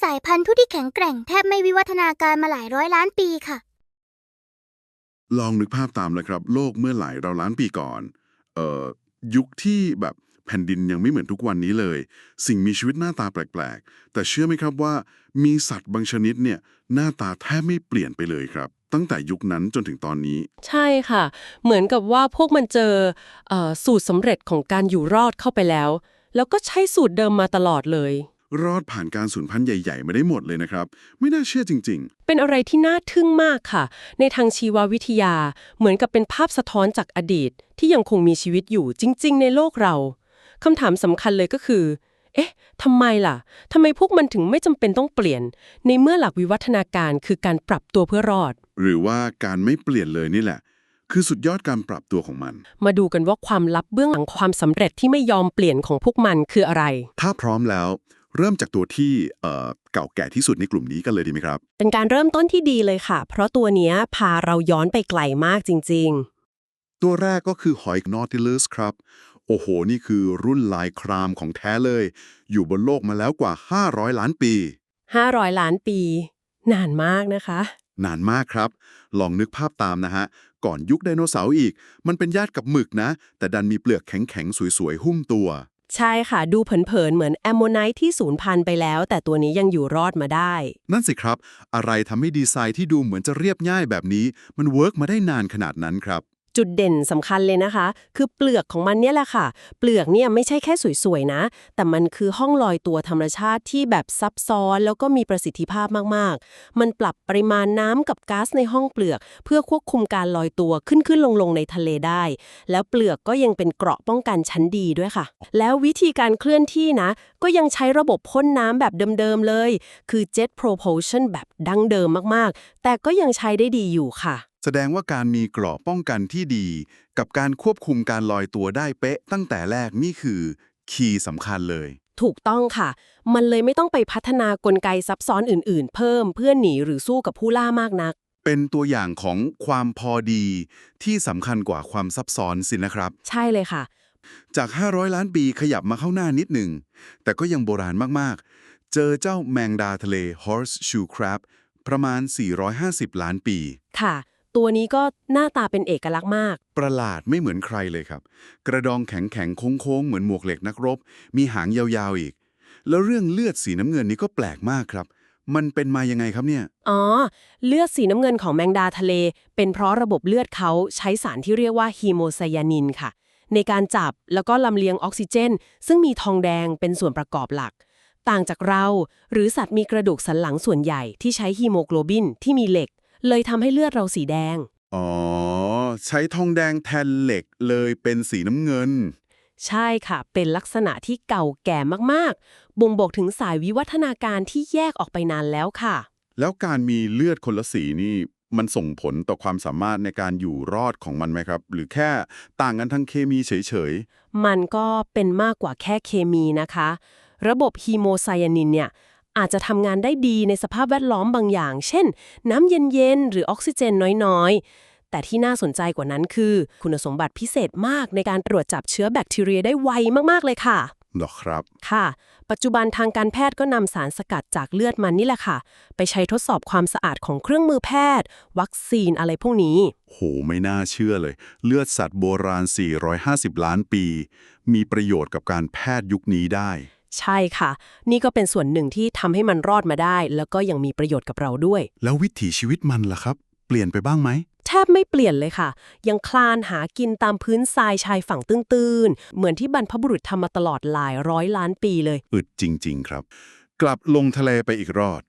สายพันธุ์ทุที่แข็งแกร่งแทบไม่วิวัฒนาการมาหลายร้อยล้านปีค่ะ ลองนึกภาพตามเลยครับ โลกเมื่อหลายเราล้านปีก่อนเอ่อยุคที่แบบแผ่นดินยังไม่เหมือนทุกวันนี้เลย สิ่งมีชีวิตหน้าตาแปลกๆ แต่เชื่อไหมครับว่า มีสัตว์บางชนิดเนี่ยหน้าตาแทบไม่เปลี่ยนไปเลยครับ ตั้งแต่ยุคนั้นจนถึงตอนนี้ ใช่ค่ะ เหมือนกับว่าพวกมันเจอเออสูตรสำเร็จของการอยู่รอดเข้าไปแล้ว แล้วก็ใช้สูตรเดิมมาตลอดเลย รอดผ่านการสูญพันธุ์ใหญ่ ๆ มาได้หมดเลยนะครับ ไม่น่าเชื่อจริงเป็นอะไรที่น่าทึ่งมากค่ะ ในทางชีววิทยา เหมือนกับเป็นภาพสะท้อนจากอดีต ที่ยังคงมีชีวิตอยู่จริง ๆ ในโลกเราคำถามสำคัญเลยก็คือ เอ๊ะทำไมล่ะทำไมพวกมันถึงไม่จำเป็นต้องเปลี่ยน ในเมื่อหลักวิวัฒนาการคือการปรับตัวเพื่อรอดๆหรือว่าการไม่เปลี่ยนเลยนี่แหละ คือสุดยอดการปรับตัวของมัน มาดูกันว่าความลับเบื้องหลังความสำเร็จที่ไม่ยอมเปลี่ยนของพวกมันคืออะไร ถ้าพร้อมแล้ว เริ่มจากตัวที่เอ่อเก่าแก่ที่สุดในกลุ่มนี้กันเลยดีไหมครับ เป็นการเริ่มต้นที่ดีเลยค่ะ เพราะตัวเนี้ยพาเราย้อนไปไกลมากจริงตัวแรกก็คือหอยนอติลูสครับ โอ้โห นี่คือรุ่นลายครามของแท้เลย อยู่บนโลกมาแล้วกว่า 500 ล้านปีๆ500 ล้านปี นานมากนะคะ นานมากครับ ลองนึกภาพตามนะฮะ ก่อนยุคไดโนเสาร์อีก มันเป็นญาติกับหมึกนะ แต่ดันมีเปลือกแข็งๆสวยๆหุ้มตัว ใช่ค่ะ ดูเผินๆ เหมือนแอมโมไนท์ที่สูญพันธุ์ไปแล้ว แต่ตัวนี้ยังอยู่รอดมาได้ นั่นสิครับ อะไรทำให้ดีไซน์ที่ดูเหมือนจะเรียบง่ายแบบนี้ มันเวิร์กมาได้นานขนาดนั้นครับ จุดเด่นสำคัญเลยนะคะ คือเปลือกของมันเนี่ยแหละค่ะ เปลือกเนี่ยไม่ใช่แค่สวยๆนะ แต่มันคือห้องลอยตัวธรรมชาติที่แบบซับซ้อน แล้วก็มีประสิทธิภาพมากๆ มันปรับปริมาณน้ำกับก๊าซในห้องเปลือก เพื่อควบคุมการลอยตัวขึ้นขึ้นลงลงในทะเลได้ แล้วเปลือกก็ยังเป็นเกราะป้องกันชั้นดีด้วยค่ะ แล้ววิธีการเคลื่อนที่นะ ก็ยังใช้ระบบพ่นน้ำแบบเดิมๆเลย คือ jet propulsion แบบดั้งเดิมมากๆ แต่ก็ยังใช้ได้ดีอยู่ค่ะ แสดงว่าการมีเกราะป้องกันที่ดี กับการควบคุมการลอยตัวได้เป๊ะ ตั้งแต่แรกนี่คือคีย์สำคัญเลย ถูกต้องค่ะ มันเลยไม่ต้องไปพัฒนากลไกซับซ้อนอื่นๆ เพิ่มเพื่อหนีหรือสู้กับผู้ล่ามากนัก เป็นตัวอย่างของความพอดี ที่สำคัญกว่าความซับซ้อนสินะครับ ใช่เลยค่ะ จาก 500 ล้านปีขยับมาเข้าหน้านิดหนึ่ง แต่ก็ยังโบราณมากๆ เจอเจ้าแมงดาทะเล horseshoe crab ประมาณ 450 ล้านปี ค่ะ ตัวนี้ก็หน้าตาเป็นเอกลักษณ์มาก ประหลาดไม่เหมือนใครเลยครับ กระดองแข็งแข็งๆโค้งๆเหมือนหมวกเหล็กนักรบ มีหางยาวๆอีก แล้วเรื่องเลือดสีน้ำเงินนี้ก็แปลกมากครับ มันเป็นมายังไงครับเนี่ย อ๋อ เลือดสีน้ำเงินของแมงดาทะเล เป็นเพราะระบบเลือดเขาใช้สารที่เรียกว่าฮีโมไซยานินค่ะ ในการจับแล้วก็ลำเลียงออกซิเจน ซึ่งมีทองแดงเป็นส่วนประกอบหลักต่างจากเรา หรือสัตว์มีกระดูกสันหลังส่วนใหญ่ที่ใช้ฮีโมโกลบินที่มีเหล็ก เลยทำให้เลือดเราสีแดง อ๋อ ใช้ทองแดงแทนเหล็กเลยเป็นสีน้ำเงิน ใช่ค่ะ เป็นลักษณะที่เก่าแก่มากๆ บ่งบอกถึงสายวิวัฒนาการที่แยกออกไปนานแล้วค่ะ แล้วการมีเลือดคนละสีนี่มันส่งผลต่อความสามารถในการอยู่รอดของมันไหมครับ หรือแค่ต่างกันทางเคมีเฉยมันก็เป็นมากกว่าแค่เคมีนะคะ ระบบฮีโมไซยานินเนี่ย อาจจะทำงานได้ดีในสภาพแวดล้อมบางอย่าง เช่น น้ำเย็นๆ หรือออกซิเจนน้อยๆ แต่ที่น่าสนใจกว่านั้นคือ คุณสมบัติพิเศษมากในการตรวจจับเชื้อแบคทีเรียได้ไวมากๆเลยค่ะๆหรอครับ ค่ะ ปัจจุบันทางการแพทย์ก็นำสารสกัดจากเลือดมันนี่แหละค่ะ ไปใช้ทดสอบความสะอาดของเครื่องมือแพทย์ วัคซีนอะไรพวกนี้ โห ไม่น่าเชื่อเลย เลือดสัตว์โบราณ 450 ล้านปี มีประโยชน์กับการแพทย์ยุคนี้ได้ ใช่ค่ะ นี่ก็เป็นส่วนหนึ่งที่ทำให้มันรอดมาได้ แล้วก็ยังมีประโยชน์กับเราด้วย แล้ววิถีชีวิตมันล่ะครับ เปลี่ยนไปบ้างไหม แทบไม่เปลี่ยนเลยค่ะ ยังคลานหากินตามพื้นทรายชายฝั่งตื้นๆ เหมือนที่บรรพบุรุษทำมาตลอดหลายร้อยล้านปีเลย อึดจริง ๆ ครับ กลับลงทะเลไปอีกรอด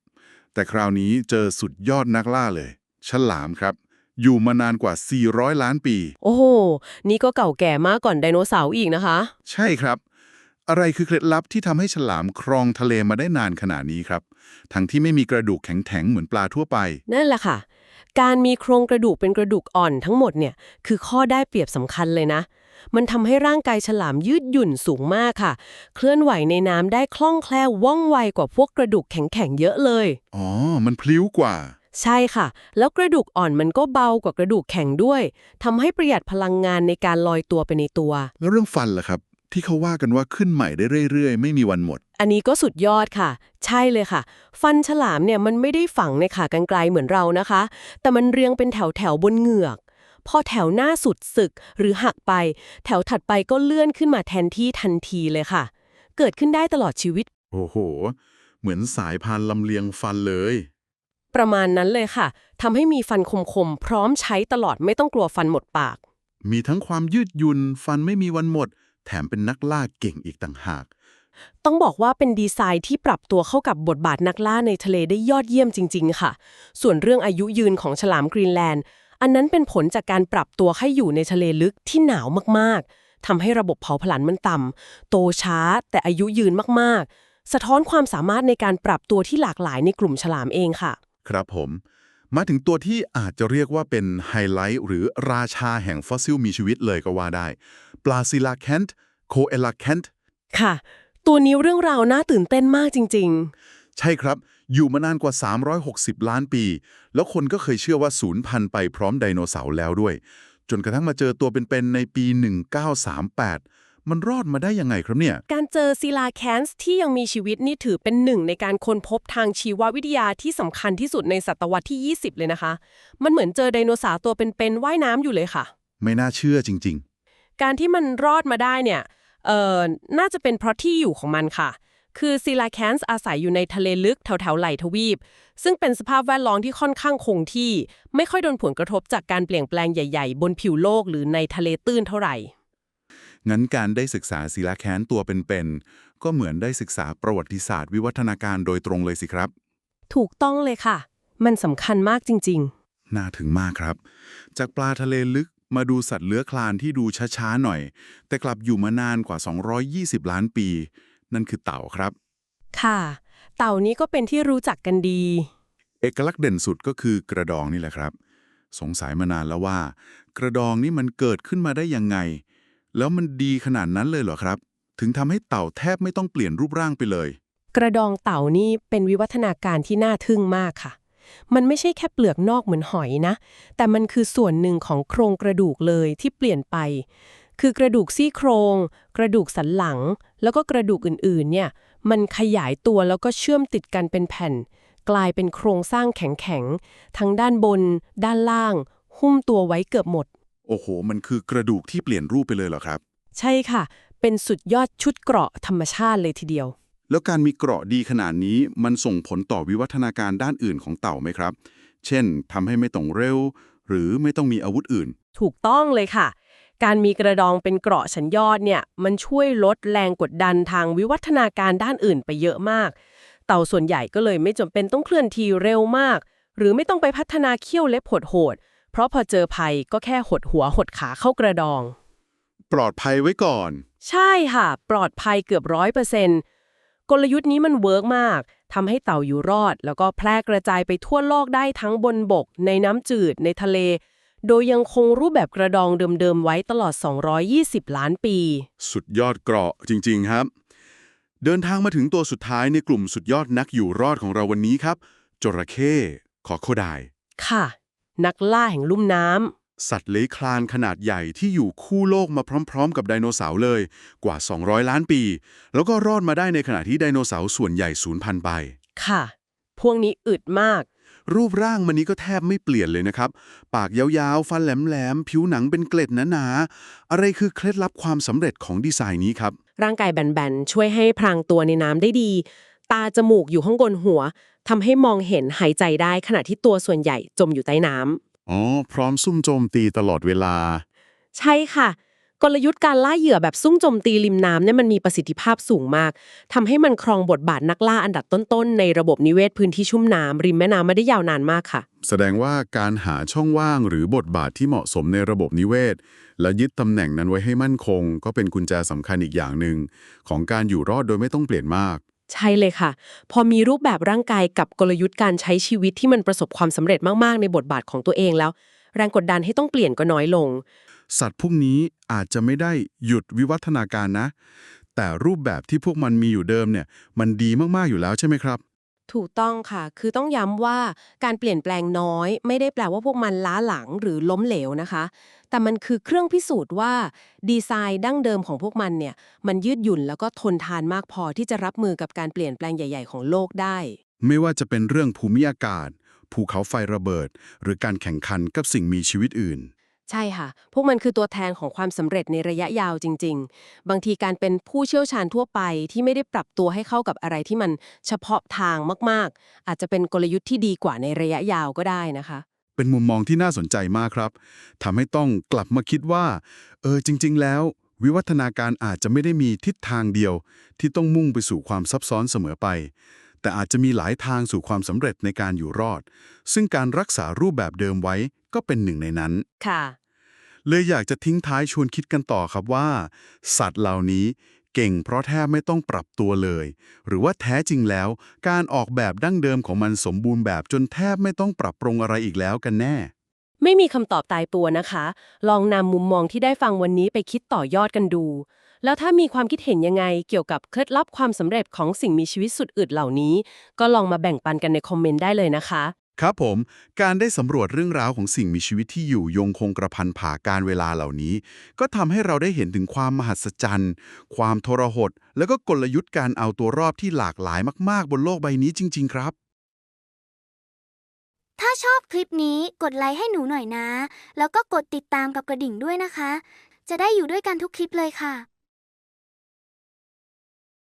แต่คราวนี้เจอสุดยอดนักล่าเลย ฉลามครับ อยู่มานานกว่า 400 ล้านปี โอ้โห นี่ก็เก่าแก่มากก่อนไดโนเสาร์อีกนะคะ ใช่ครับ อะไรคือเคล็ดลับที่ทำให้ฉลามครองทะเลมาได้นานขนาดนี้ครับ ทั้งที่ไม่มีกระดูกแข็งๆเหมือนปลาทั่วไป นั่นแหละค่ะ การมีโครงกระดูกเป็นกระดูกอ่อนทั้งหมดเนี่ยคือข้อได้เปรียบสำคัญเลยนะ มันทำให้ร่างกายฉลามยืดหยุ่นสูงมากค่ะ เคลื่อนไหวในน้ำได้คล่องแคล่วว่องไวกว่าพวกกระดูกแข็งๆเยอะเลย อ๋อ มันพลิ้วกว่า ใช่ค่ะ แล้วกระดูกอ่อนมันก็เบากว่ากระดูกแข็งด้วยทำให้ประหยัดพลังงานในการลอยตัวไปในตัว แล้วเรื่องฟันล่ะครับ ที่เขาว่ากันว่าขึ้นใหม่ได้เรื่อยๆ ไม่มีวันหมด อันนี้ก็สุดยอดค่ะ ใช่เลยค่ะ ฟันฉลามเนี่ยมันไม่ได้ฝังในขากรรไกรเหมือนเรานะคะ แต่มันเรียงเป็นแถวแถวๆบนเหงือก พอแถวหน้าสุดสึกหรือหักไป แถวถัดไปก็เลื่อนขึ้นมาแทนที่ทันทีเลยค่ะ เกิดขึ้นได้ตลอดชีวิต โอ้โห เหมือนสายพานลำเลียงฟันเลย ประมาณนั้นเลยค่ะทำให้มีฟันคมๆพร้อมใช้ตลอดไม่ต้องกลัวฟันหมดปาก มีทั้งความยืดหยุ่นฟันไม่มีวันหมด แถมเป็นนักล่าเก่งอีกต่างหาก ต้องบอกว่าเป็นดีไซน์ที่ปรับตัวเข้ากับบทบาทนักล่าในทะเลได้ยอดเยี่ยมจริง ๆ ค่ะ ส่วนเรื่องอายุยืนของฉลามกรีนแลนด์ อันนั้นเป็นผลจากการปรับตัวให้อยู่ในทะเลลึกที่หนาวมากๆ ทำให้ระบบเผาผลาญมันต่ำโตช้า แต่อายุยืนมากๆ สะท้อนความสามารถในการปรับตัวที่หลากหลายในกลุ่มฉลามเองค่ะ ครับผมมาถึงตัวที่อาจจะเรียกว่าเป็นไฮไลท์หรือราชาแห่งฟอสซิลมีชีวิตเลยก็ว่าได้ ปลาซิลาแคนต์โคเอลาแคนต์ค่ะ ตัวนี้เรื่องราวน่าตื่นเต้นมากจริง ๆ ใช่ครับ อยู่มานานกว่า 360 ล้านปี แล้วคนก็เคยเชื่อว่าศูนย์พันธุ์ไปพร้อมไดโนเสาร์แล้วด้วย จนกระทั่งมาเจอตัวเป็นๆในปี 1938 มันรอดมาได้ยังไงครับเนี่ย การเจอซีลาแคนส์ที่ยังมีชีวิตนี่ถือเป็นหนึ่งในการค้นพบทางชีววิทยาที่สำคัญที่สุดในศตวรรษที่ 20 เลยนะคะ มันเหมือนเจอไดโนเสาร์ตัวเป็นๆว่ายน้ำอยู่เลยค่ะ ไม่น่าเชื่อจริง การที่มันรอดมาได้เนี่ยเอ่อน่าจะเป็นเพราะที่อยู่ของมันค่ะ คือซีลาแคนส์อาศัยอยู่ในทะเลลึกแถวๆไหลทวีป ซึ่งเป็นสภาพแวดล้อมที่ค่อนข้างคงที่ ไม่ค่อยโดนผลกระทบจากการเปลี่ยนแปลงใหญ่ๆ บนผิวโลกหรือในทะเลตื้นเท่าไหร่ๆงั้นการได้ศึกษาซิลาแคนตัวเป็นๆ ก็เหมือนได้ศึกษาประวัติศาสตร์วิวัฒนาการโดยตรงเลยสิครับ ถูกต้องเลยค่ะ มันสำคัญมากจริงๆ น่าถึงมากครับ จากปลาทะเลลึก มาดูสัตว์เลื้อยคลานที่ดูช้าๆหน่อย แต่กลับอยู่มานานกว่า 220 ล้านปี นั่นคือเต่าครับ ค่ะ เต่านี้ก็เป็นที่รู้จักกันดี เอกลักษณ์เด่นสุดก็คือกระดองนี่แหละครับ สงสัยมานานแล้วว่า กระดองนี่มันเกิดขึ้นมาได้ยังไง แล้วมันดีขนาดนั้นเลยเหรอครับ ถึงทำให้เต่าแทบไม่ต้องเปลี่ยนรูปร่างไปเลย กระดองเต่านี่เป็นวิวัฒนาการที่น่าทึ่งมากค่ะ มันไม่ใช่แค่เปลือกนอกเหมือนหอยนะ แต่มันคือส่วนหนึ่งของโครงกระดูกเลยที่เปลี่ยนไป คือกระดูกซี่โครง กระดูกสันหลัง แล้วก็กระดูกอื่นๆ เนี่ย มันขยายตัวแล้วก็เชื่อมติดกันเป็นแผ่น กลายเป็นโครงสร้างแข็งๆ ทั้งด้านบน ด้านล่าง หุ้มตัวไว้เกือบหมด โอ้โห มันคือกระดูกที่เปลี่ยนรูปไปเลยเหรอครับ ใช่ค่ะ เป็นสุดยอดชุดเกราะธรรมชาติเลยทีเดียว แล้วการมีเกราะดีขนาดนี้มันส่งผลต่อวิวัฒนาการด้านอื่นของเต่าไหมครับ เช่นทำให้ไม่ต้องเร็ว หรือไม่ต้องมีอาวุธอื่น ถูกต้องเลยค่ะ การมีกระดองเป็นเกราะชั้นยอดเนี่ยมันช่วยลดแรงกดดันทางวิวัฒนาการด้านอื่นไปเยอะมาก เต่าส่วนใหญ่ก็เลยไม่จำเป็นต้องเคลื่อนที่เร็วมาก หรือไม่ต้องไปพัฒนาเขี้ยวเล็บโหดๆเพราะพอเจอภัยก็แค่หดหัวหดขาเข้ากระดอง ปลอดภัยไว้ก่อน ใช่ค่ะ ปลอดภัยเกือบร้อยเปอร์เซ็นต์ กลยุทธ์นี้มันเวิร์กมากทำให้เต่าอยู่รอด แล้วก็แพร่กระจายไปทั่วโลกได้ทั้งบนบก ในน้ำจืด ในทะเล โดยยังคงรูปแบบกระดองเดิมๆไว้ตลอด 220 ล้านปี สุดยอดเกราะจริง ๆ ครับ เดินทางมาถึงตัวสุดท้ายในกลุ่มสุดยอดนักอยู่รอดของเราวันนี้ครับจระเข้ขอโคไดายค่ะ นักล่าแห่งลุ่มน้ สัตว์เลื้อยคลานขนาดใหญ่ที่อยู่คู่โลกมาพร้อม ๆ กับไดโนเสาร์เลยกว่า 200 ล้านปี แล้วก็รอดมาได้ในขณะที่ไดโนเสาร์ส่วนใหญ่สูญพันธุ์ไปำค่ะ พวกนี้อึดมาก รูปร่างมันนี้ก็แทบไม่เปลี่ยนเลยนะครับ ปากยาวๆ ฟันแหลมๆ ผิวหนังเป็นเกล็ดหนาๆ อะไรคือเคล็ดลับความสำเร็จของดีไซน์นี้ครับ ร่างกายแบนๆ ช่วยให้พรางตัวในน้ำได้ดี ตาจมูกอยู่ข้างบนหัวทำให้มองเห็นหายใจได้ขณะที่ตัวส่วนใหญ่จมอยู่ใต้น้ำ อ๋อ พร้อมซุ่มโจมตีตลอดเวลา ใช่ค่ะ กลยุทธ์การล่าเหยื่อแบบซุ่มโจมตีริมน้ำเนี่ยมันมีประสิทธิภาพสูงมากทำให้มันครองบทบาทนักล่าอันดับต้นๆ ในระบบนิเวศพื้นที่ชุ่มน้ำริมแม่น้ำมาได้ยาวนานมากค่ะ แสดงว่าการหาช่องว่างหรือบทบาทที่เหมาะสมในระบบนิเวศ และยึดตำแหน่งนั้นไว้ให้มั่นคง ก็เป็นกุญแจสำคัญอีกอย่างหนึ่งของการอยู่รอดโดยไม่ต้องเปลี่ยนมาก ใช่เลยค่ะ พอมีรูปแบบร่างกายกับกลยุทธ์การใช้ชีวิตที่มันประสบความสำเร็จมากๆ ในบทบาทของตัวเองแล้ว แรงกดดันให้ต้องเปลี่ยนก็น้อยลง สัตว์พวกนี้อาจจะไม่ได้หยุดวิวัฒนาการนะ แต่รูปแบบที่พวกมันมีอยู่เดิมเนี่ย มันดีมากๆอยู่แล้วใช่ไหมครับ ถูกต้องค่ะ คือต้องย้ำว่าการเปลี่ยนแปลงน้อย ไม่ได้แปลว่าพวกมันล้าหลังหรือล้มเหลวนะคะ แต่มันคือเครื่องพิสูจน์ว่าดีไซน์ดั้งเดิมของพวกมันเนี่ย มันยืดหยุ่นแล้วก็ทนทานมากพอที่จะรับมือกับการเปลี่ยนแปลงใหญ่ ๆ ของโลกได้ ไม่ว่าจะเป็นเรื่องภูมิอากาศ ภูเขาไฟระเบิด หรือการแข่งขันกับสิ่งมีชีวิตอื่น ใช่ค่ะ พวกมันคือตัวแทนของความสำเร็จในระยะยาวจริง ๆ บางทีการเป็นผู้เชี่ยวชาญทั่วไปที่ไม่ได้ปรับตัวให้เข้ากับอะไรที่มันเฉพาะทางมากๆ อาจจะเป็นกลยุทธ์ที่ดีกว่าในระยะยาวก็ได้นะคะ เป็นมุมมองที่น่าสนใจมากครับทำให้ต้องกลับมาคิดว่า เออจริง ๆ แล้ว วิวัฒนาการอาจจะไม่ได้มีทิศทางเดียว ที่ต้องมุ่งไปสู่ความซับซ้อนเสมอไป แต่อาจจะมีหลายทางสู่ความสำเร็จในการอยู่รอด ซึ่งการรักษารูปแบบเดิมไว้ก็เป็นหนึ่งในนั้น ค่ะ เลยอยากจะทิ้งท้ายชวนคิดกันต่อครับว่า สัตว์เหล่านี้เก่งเพราะแทบไม่ต้องปรับตัวเลย หรือว่าแท้จริงแล้ว การออกแบบดั้งเดิมของมันสมบูรณ์แบบจนแทบไม่ต้องปรับปรุงอะไรอีกแล้วกันแน่ ไม่มีคำตอบตายตัวนะคะ ลองนำมุมมองที่ได้ฟังวันนี้ไปคิดต่อยอดกันดู แล้วถ้ามีความคิดเห็นยังไงเกี่ยวกับเคล็ดลับความสำเร็จของสิ่งมีชีวิตสุดอึดเหล่านี้ ก็ลองมาแบ่งปันกันในคอมเมนต์ได้เลยนะคะ ครับผม การได้สำรวจเรื่องราวของสิ่งมีชีวิตที่อยู่ยงคงกระพันผ่าการเวลาเหล่านี้ ก็ทำให้เราได้เห็นถึงความมหัศจรรย์ ความทรหด แล้วก็กลยุทธ์การเอาตัวรอดที่หลากหลายมาก ๆ บนโลกใบนี้จริง ๆ ครับถ้าชอบคลิปนี้กดไลค์ให้หนูหน่อยนะ แล้วก็กดติดตามกับกระดิ่งด้วยนะคะ จะได้อยู่ด้วยกันทุกคลิปเลยค่ะ